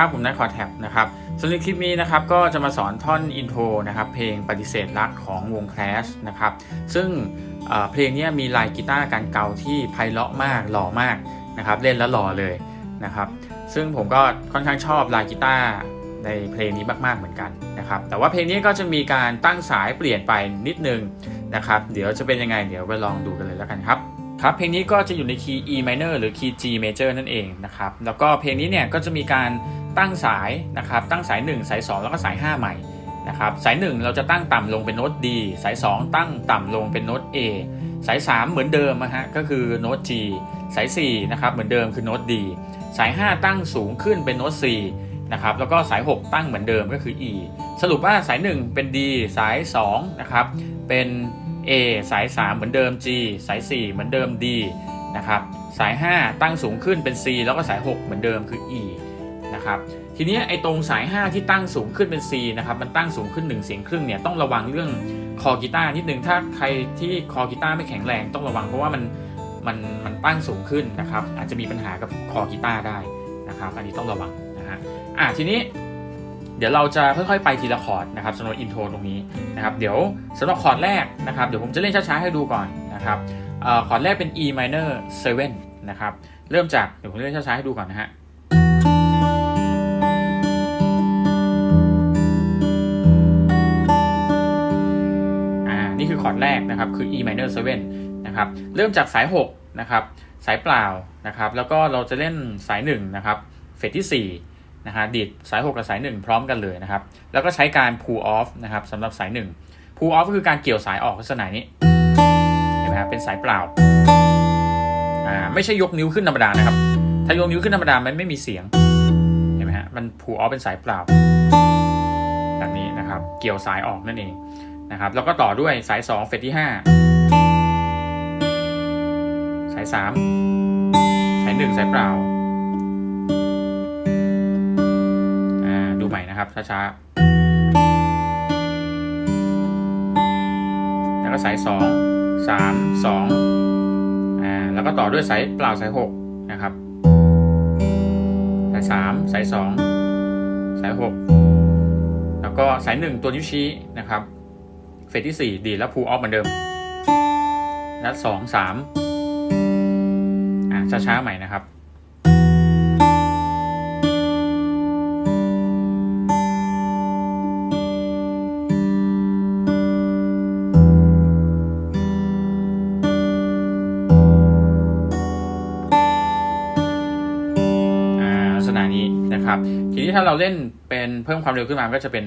ครับ ผมนัทคอแท็บนะครับสำหรับคลิปนี้นะครับก็จะมาสอนท่อนอินโทรนะครับเพลงปฏิเสธรักของวง Clash นะครับซึ่งเเพลงนี้มีลายกีตาร์การเกาที่ไพเราะมากหล่อมากนะครับเล่นแล้วหล่อเลยนะครับซึ่งผมก็ค่อนข้างชอบลายกีตาร์ในเพลงนี้มาก ๆ เหมือนกันนะครับแต่ว่าเพลงนี้ก็จะมีการตั้งสายเปลี่ยนไปนิดนึงนะครับเดี๋ยวจะเป็นยังไงเดี๋ยวไปลองดูกันเลยแล้วกันครับครับเพลงนี้ก็จะอยู่ในคีย์ E minor หรือคีย์ G major นั่นเองนะครับแล้วก็เพลงนี้เนี่ยก็จะมีการ ตั้งสายนะครับตั้งสาย 1 สาย 2 แล้วก็สาย 5 ใหม่นะครับสาย 1 เราจะตั้งต่ำลงเป็นโน้ต D สาย 2 ตั้งต่ำลงเป็นโน้ต A สาย 3 เหมือนเดิมนะฮะก็คือโน้ต G สาย4นะครับเหมือนเดิมคือโน้ต D สาย 5 ตั้งสูงขึ้นเป็นโน้ต C นะครับแล้วก็สาย 6 ตั้งเหมือนเดิมก็คือ E สรุปว่าสาย 1 เป็น D สาย2นะครับเป็น A สาย 3 เหมือนเดิม G สาย 4 เหมือนเดิม D นะครับสาย 5 ตั้งสูงขึ้นเป็น C แล้วก็สาย 6 เหมือนเดิมคือ E นะครับทีนี้ไอ้ตรงสาย 5 ที่ตั้งสูงขึ้นเป็น C นะครับมันตั้งสูงขึ้น 1 เสียงครึ่งเนี่ยต้องระวังเรื่องคอกีตาร์นิดนึงถ้าใครที่คอกีตาร์ไม่แข็งแรงต้องระวังเพราะว่ามันมันมันตั้งสูงขึ้นนะครับอาจจะมีปัญหากับคอกีตาร์ได้นะครับอันนี้ต้องระวังนะฮะอะทีนี้เดี๋ยวเราจะค่อยๆไปทีละคอร์ดนะครับสำหรับอินโทรตรงนี้นะครับเดี๋ยวสำหรับคอร์ดแรกนะครับเดี๋ยวผมจะเล่นช้าๆให้ดูก่อนนะครับคอร์ดแรกเป็น E minor 7นะครับเริ่มจากเดี๋ยวผมเล่นช้าๆให้ดูก่อนนะฮะ อคอร์ดแรกนะครับคือ E minor 7นะครับเริ่มจากสาย6นะครับสายเปล่านะครับแล้วก็เราจะเล่นสาย1นะครับเฟสที่4นะฮะดีดสาย 6 กับสาย 1 พร้อมกันเลยนะครับแล้วก็ใช้การ pull off นะครับสำหรับสาย 1 pull off ก็คือการเกี่ยวสายออกลักษณะนี้เห็นไหมครับเป็นสายเปล่าอ่าไม่ใช่ยกนิ้วขึ้นธรรมดานะครับถ้ายกนิ้วขึ้นธรรมดามันไม่มีเสียงเห็นไหมฮะมัน pull off เป็นสายเปล่าแบบนี้นะครับเกี่ยวสายออกนั่นเอง นะครับแล้วก็ต่อด้วยสาย 2 เฟสที่ 5 สาย 3 สาย 1 สายเปล่าอ่าดูใหม่นะครับ ช้าๆ แล้วก็สายสองสามสองอ่าแล้วก็ต่อด้วยสายเปล่าสายหกนะครับ สายสามสายสองสายหกแล้วก็สายหนึ่งตัวนิ้วชี้นะครับ เฟสที่สี่ดีแล้วพูออฟเหมือนเดิมแล้วสองสามอ่าช้าๆใหม่นะครับอ่าลักษณะนี้นะครับทีนี้ถ้าเราเล่นเป็นเพิ่มความเร็วขึ้นมาก็จะเป็น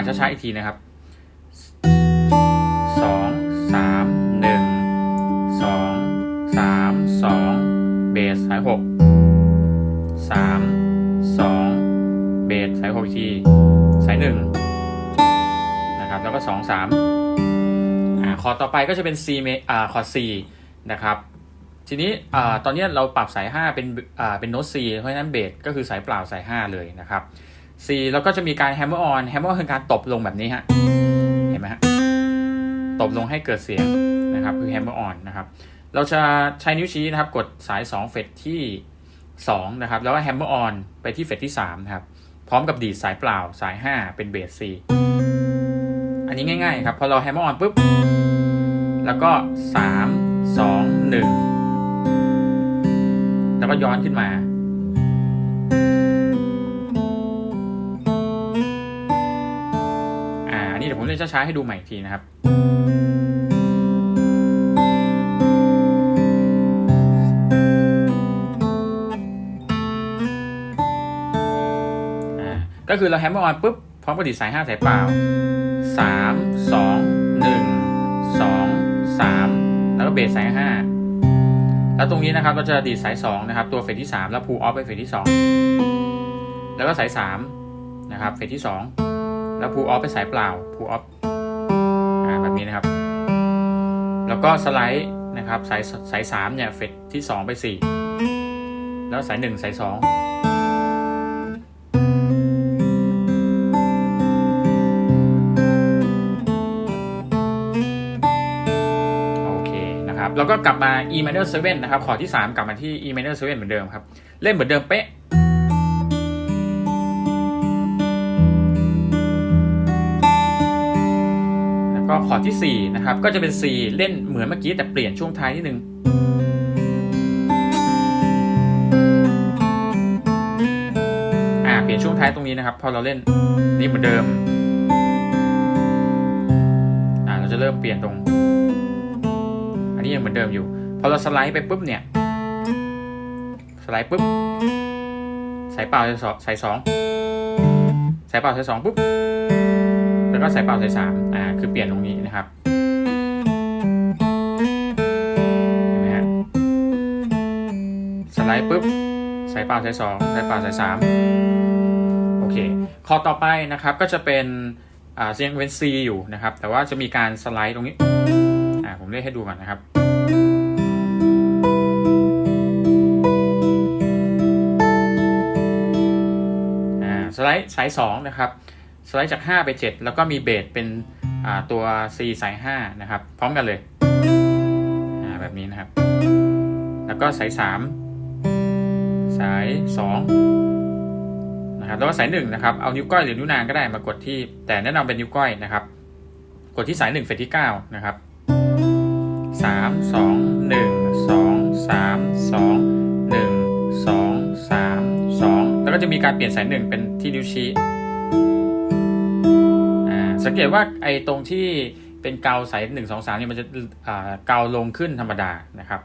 นช้าๆดูอ่านช้าๆอีกทีนะครับสองสามหนึ่งสองสามสองเบสสายหกสามสองเบสสายหกอีกทีสายหนึ่งนะครับแล้วก็สองสามอ่าคอต่อไปก็จะเป็น C เมอ่าคอร์ด C นะครับทีนี้อ่าตอนนี้เราปรับสาย 5 เป็นอ่าเป็นโน้ต C เพราะฉะนั้นเบสก็คือสายเปล่าสาย 5 เลยนะครับ C แล้วก็จะมีการ hammer on hammer on คือการตบลงแบบนี้ฮะเห็นไหมฮะตบลงให้เกิดเสียงนะครับคือ hammer on นะครับเราจะใช้นิ้วชี้นะครับกดสาย 2 เฟสที่ 2 นะครับ แล้วก็ hammer on ไปที่เฟสที่3นะครับพร้อมกับดีดสายเปล่าสาย 5 เป็นเบส C อันนี้ง่ายๆครับพอเรา hammer on ปุ๊บ แล้วก็ 3 2 1 แล้วก็ย้อนขึ้นมาอ่า ดี๋ยช้าๆให้ดูใหม่อีกทีนะครับอ่าก็คือเราแฮมเมอร์ออนปุ๊บพร้อมกับดีดสาย5สายเปล่า 3 2 1 2 3 แล้วก็เบสสาย 5 แล้วตรงนี้นะครับเราจะดีดสาย 2 นะครับ ตัวเฟสที่ 3 แล้วพูออฟไปเฟสที่ 2 แล้วก็สาย 3 นะครับ เฟสที่ 2 แล้วพูออฟเป็นสายเปล่าพูออฟแบบนี้นะครับ แล้วก็สไลด์นะครับสายสายสามเนี่ยเฟดที่ 2 ไป 4 แล้วสาย 1 สาย 2 โอเคนะครับ แล้วก็กลับมา e minor 7นะครับ ขอที่ 3 กลับมาที่ e minor 7เหมือนเดิมครับ เล่นเหมือนเดิมเป๊ะ ก็คอร์ดที่4นะครับก็จะเป็น C เล่นเหมือนเมื่อกี้แต่เปลี่ยนช่วงท้ายนิดนึงอ่าเปลี่ยนช่วงท้ายตรงนี้นะครับพอเราเล่นนี่เหมือนเดิมอ่าเราจะเริ่มเปลี่ยนตรง อันนี้ยังเหมือนเดิมอยู่พอเราสไลด์ไปปุ๊บเนี่ยสไลด์ปุ๊บสายเปล่าใส่สองใส่สองสายเปล่าใส่สองปุ๊บแล้วก็สายเปล่าใส่สาม คือเปลี่ยนตรงนี้นะครับเห็นไหมฮะสไลด์ปุ๊บสายเปล่าสายสองสายเปล่าสายสามโอเคคอต่อไปนะครับก็จะเป็นอ่ายังเป็น C อยู่นะครับ แต่ว่าจะมีการสไลด์ตรงนี้อ่าผมเล่นให้ดูก่อนนะครับอ่าสไลด์สาย2นะครับ สไลด์จาก 5 ไป 7 แล้วก็มีเบสเป็น ตัว C สาย5นะครับ พร้อมกันเลยอ่าแบบนี้นะครับ แล้วก็สาย 3 สาย 2 นะครับ แล้วก็สาย 1 นะครับ เอานิ้วก้อยหรือนิ้วนางก็ได้มากดที่ แต่แนะนำเป็นนิ้วก้อยนะครับ กดที่สาย 1 เฟสที่ 9 นะครับ 3 2 1 2 3 2 1 2 3 2 แล้วก็จะมีการเปลี่ยนสาย 1 เป็นที่นิ้วชี้อ่า สังเกตว่าไอ้ตรงที่เป็นเกาสาย1 2 3เนี่ยมันจะอ่าเกาลงขึ้นธรรมดานะครับ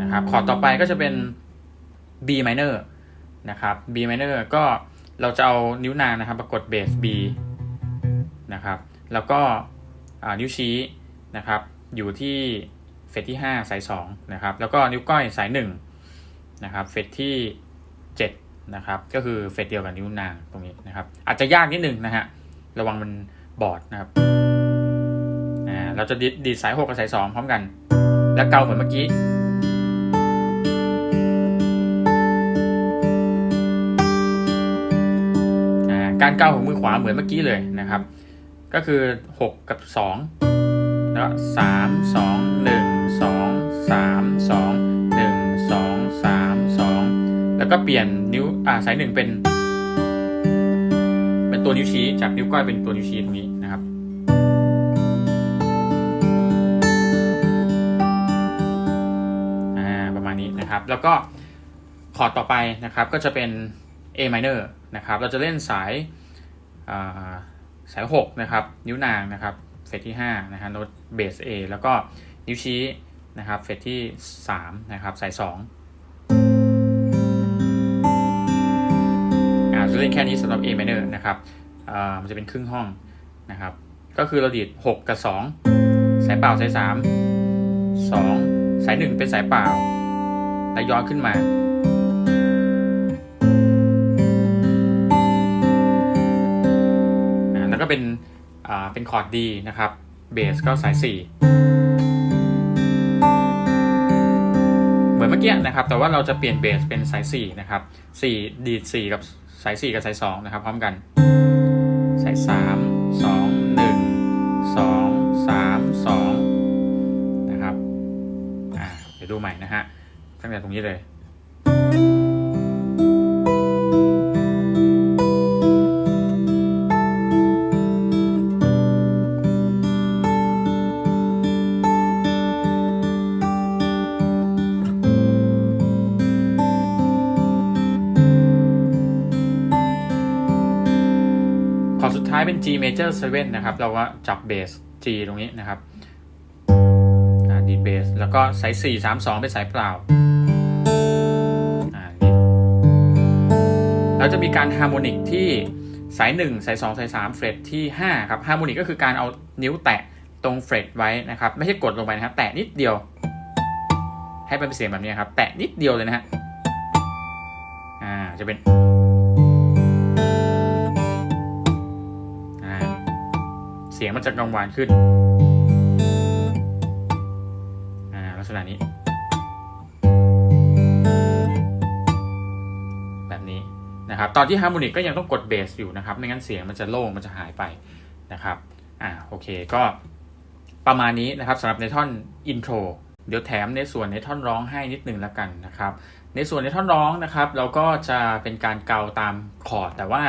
นะครับ คอร์ดต่อไปก็จะเป็น B minor นะครับ B minor ก็เราจะเอานิ้วนางนะครับมากดเบส B นะครับ แล้วก็นิ้วชี้นะครับ อยู่ที่ ฟสที่ 5 สาย2นะครับแล้วก็นิ้วก้อยสาย1นะครับเฟสที่7นะครับก็คือเฟสเดียวกับนิ้วนางตรงนี้นะครับอาจจะยากนิดนึงนะฮะระวังมันบอดนะครับอ่าเราจะดีดสาย 6 กับสาย 2 พร้อมกัน แล้วเกาเหมือนเมื่อกี้อ่าการเกาของมือขวาเหมือนเมื่อกี้เลยนะครับ ก็คือ 6 กับ 2 แล้วสาม สองสามสองหนึ่งสองสามสองแล้วก็เปลี่ยนนิ้วอ่าสายหนึ่งเป็น เป็นตัวนิ้วชี้จากนิ้วก้อยเป็นตัวนิ้วชี้ตรงนี้นะครับอ่าประมาณนี้นะครับ แล้วก็คอร์ดต่อไปนะครับก็จะเป็น A minor นะครับเราจะเล่นสายาสาย 6 นะครับ นิ้วนางนะครับเฟสที่5นะฮะโน้ตเบส A แล้วก็ นิ้วชี้นะครับเฟสที่ 3 นะครับสาย2อ่าจะเล่นแค่นี้สำหรับ A minor นะครับอ่ามันจะเป็นครึ่งห้องนะครับ ก็คือเราดีด 6 กับ 2 สายเปล่าสาย 3 2 สาย 1 เป็นสายเปล่า แล้วย้อนขึ้นมาอ่าแล้วก็เป็นอ่าเป็นคอร์ดดีนะครับเบสก็สาย 4 มื่อกี้นะครับ แต่ว่าเราจะเปลี่ยนเบสเป็นสาย4นะครับ4ดีด 4 กับสาย 4 กับสาย 2 นะครับ พร้อมกัน สาย 3 2 1 2 3 2 นะครับ อ่า เดี๋ยวดูใหม่นะฮะ ตั้งแต่ตรงนี้เลย G major 7 นะครับ เราก็จับเบส G ตรงนี้นะครับดีดเบส แล้วก็สาย 4 3 2 เป็นสายเปล่าอ่าดีดแล้วจะมีการฮาร์โมนิกที่สาย 1 สาย 2 สาย 3 เฟรตที่ 5 ครับฮาร์โมนิกก็คือการเอานิ้วแตะตรงเฟรตไว้นะครับ ไม่ใช่กดลงไปนะครับ แตะนิดเดียว ให้เป็นเสียงแบบนี้ครับ แตะนิดเดียวเลยนะฮะอ่าจะเป็น เสียงมันจะกังวานขึ้นอาลักษณะนี้ แบบนี้นะครับ ตอนที่ฮาร์โมนิกก็ยังต้องกดเบสอยู่นะครับ ไม่งั้นเสียงมันจะโล่งมันจะหายไปนะครับอ่าโอเคก็ประมาณนี้นะครับสำหรับในท่อนอินโทรเดี๋ยวแถมในส่วนในท่อนร้องให้นิดนึงแล้วกันนะครับ ในส่วนในท่อนร้องนะครับ เราก็จะเป็นการเกาตามคอร์ดแต่ว่า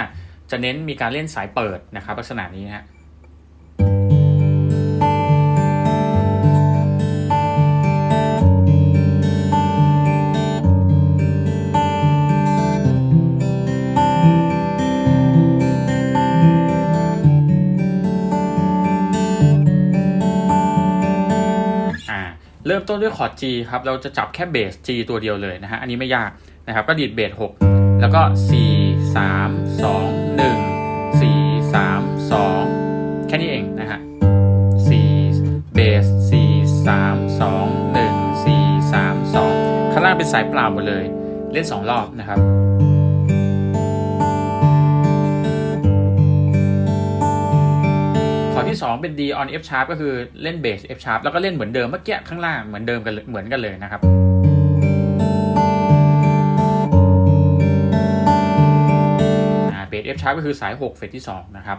จะเน้นมีการเล่นสายเปิดนะครับ ลักษณะนี้ฮะ เริ่มต้นด้วยคอร์ด G ครับ เราจะจับแค่เบส G ตัวเดียวเลยนะฮะ อันนี้ไม่ยากนะครับ ก็ดีดเบส 6 แล้วก็ 4 3 2 1 4 3 2 แค่นี้เองนะฮะ4เบส 4 3 2 1 4 3 2 ข้างล่างเป็นสายเปล่าหมดเลย เล่น 2 รอบนะครับ ที่ 2 เป็น D on F sharp ก็คือเล่นเบส F sharp แล้วก็เล่นเหมือนเดิมเมื่อกี้ข้างล่างเหมือนเดิมกันเหมือนกันเลยนะครับเบส F sharp ก็คือสาย 6 เฟสที่ 2 นะครับ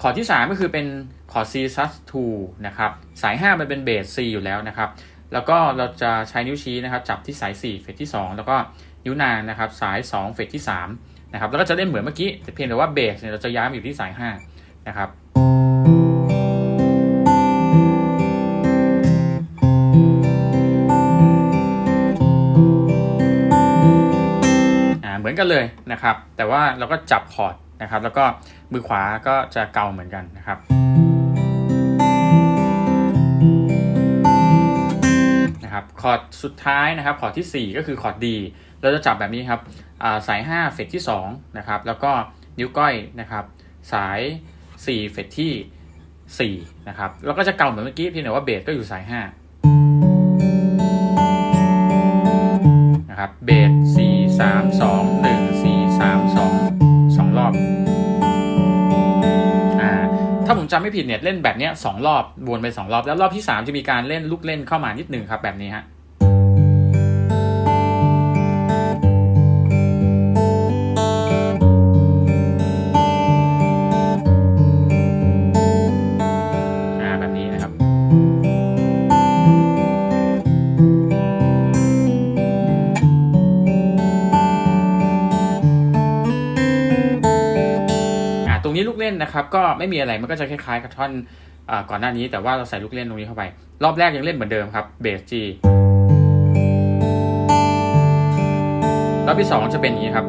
คอร์ดที่ 3 ก็คือเป็นคอร์ด C sus 2นะครับสาย 5 มันเป็นเบส C อยู่แล้วนะครับ แล้วก็เราจะใช้นิ้วชี้นะครับ จับที่สาย 4 เฟสที่ 2 แล้วก็นิ้วนางนะครับ สาย 2 เฟสที่3นะครับแล้วก็จะเล่นเหมือนเมื่อกี้แต่เพียงแต่ว่าเบสเนี่ยเราจะย้ายมาอยู่ที่สาย 5 นะครับ อนกันเลยนะครับ แต่ว่าเราก็จับคอร์ดนะครับ แล้วก็มือขวาก็จะเกาเหมือนกันนะครับ นะครับคอร์ดสุดท้ายนะครับคอร์ดที่ 4 ก็คือคอร์ดดีเราจะจับแบบนี้ครับสาย 5 เฟสที่2นะครับ แล้วก็นิ้วก้อยนะครับ สาย 4 เฟสที่ 4 นะครับ แล้วก็จะเกาเหมือนเมื่อกี้เพียงแต่ว่าเบสก็อยู่สาย 5 นะครับ เบส4 3 2 จำไม่ผิดเนี่ยเล่นแบบเนี้ยสองรอบวนไปสองรอบ แล้วรอบที่สามจะมีการเล่นลูกเล่นเข้ามานิดหนึ่งครับแบบนี้ฮะ นะครับก็ไม่มีอะไรมันก็จะคล้ายๆกับท่อนอก่อนหน้านี้แต่ว่าเราใส่ลูกเล่นตรงนี้เข้าไป รอบแรกยังเล่นเหมือนเดิมครับเบส G รอบที่ 2 จะเป็นอย่างนี้ครับ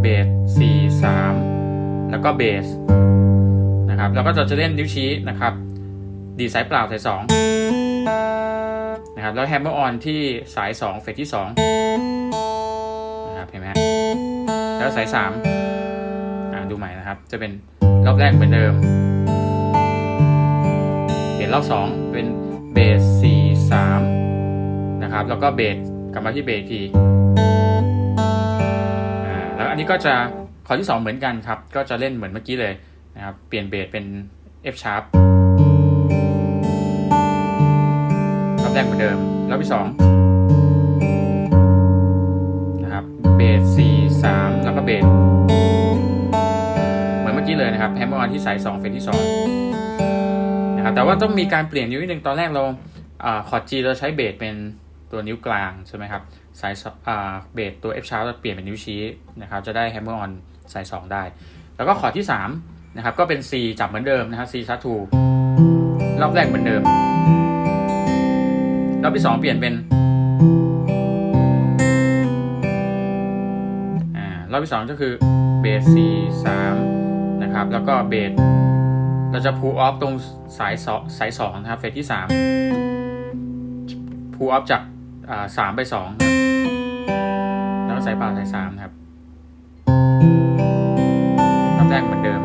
เบส C 3แล้วก็เบสนะครับแล้วก็เราจะเล่นนิ้วชี้นะครับดีสายเปล่าสาย2นะครับแล้วแฮมเมอร์ออนที่สาย 2 เฟสที่2นะครับเห็นไหมแล้วสาย3า ดูใหม่นะครับ จะเป็นรอบแรกเหมือนเดิมเปลี่ยนรอบสองเป็นเบสสี่สามนะครับ แล้วก็เบสกลับมาที่เบสทีอ่าแล้วอันนี้ก็จะคอร์ดที่สองเหมือนกันครับ ก็จะเล่นเหมือนเมื่อกี้เลยนะครับ เปลี่ยนเบสเป็น F sharp รอบแรกเหมือนเดิมรอบที่สองนะครับเบสสี่สามแล้วก็เบส นะครับแฮมเมอร์ออนที่สาย2เฟสที่2นะครับแต่ว่าต้องมีการเปลี่ยนนิ้วนิดนึงตอนแรกเราอคอร์ด G เราใช้เบสเป็นตัวนิ้วกลางใช่ไหมครับสายเบสตัว F sharp เราเปลี่ยนเป็นนิ้วชี้นะครับจะได้แฮมเมอร์ออนสาย2ได้ แล้วก็คอร์ดที่3นะครับก็เป็น C จับเหมือนเดิมนะครับ C sharp 2รอบแรกเหมือนเดิมรอบที่ 2 เปลี่ยนเป็นอ่ารอบที่ 2 ก็คือเบส C 3 นะครับ แล้วก็เบสเราจะพูออฟตรงสายสองสายสองนะครับเฟสที่3พูออฟจากอ่าสามไป2ครับแล้วสายเปล่าสาย3นะครับรอบแรกเหมือนเดิม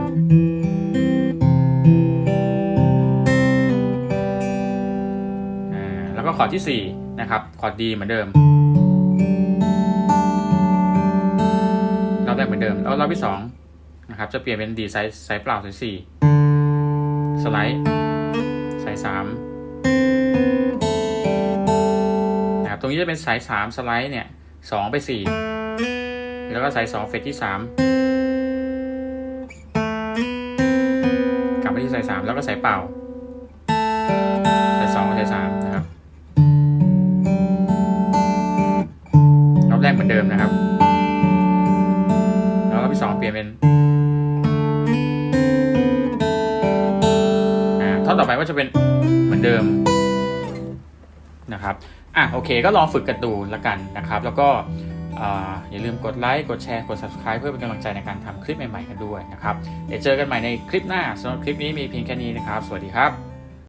แล้วก็คอร์ดที่ 4 นะครับคอร์ดดีเหมือนเดิมรอบแรกเหมือนเดิม แล้วรอบที่ 2 นะครับจะเปลี่ยนเป็นดีไซส์ไซส์เปล่าสาย4สไลด์สาย3นะครับตรงนี้จะเป็นสาย3สไลด์เนี่ย2ไป4แล้วก็สายสองเฟสที่สามกลับไปที่สายสามแล้วก็สายเปล่าสายสองกับสายสามนะครับรอบแรกเหมือนเดิมนะครับ แล้วรอบที่สองเปลี่ยนเป็น ไปก็จะเป็นเหมือนเดิมนะครับอะโอเคก็ลองฝึกกันดูละกันนะครับ แล้วก็ออย่าลืมกดไลค์กดแชร์กด subscribe เพื่อเป็นกำลังใจในการทำคลิปใหม่ๆกันด้วยนะครับ เดี๋ยวเจอกันใหม่ในคลิปหน้าสำหรับคลิปนี้มีเพียงแค่นี้นะครับ สวัสดีครับ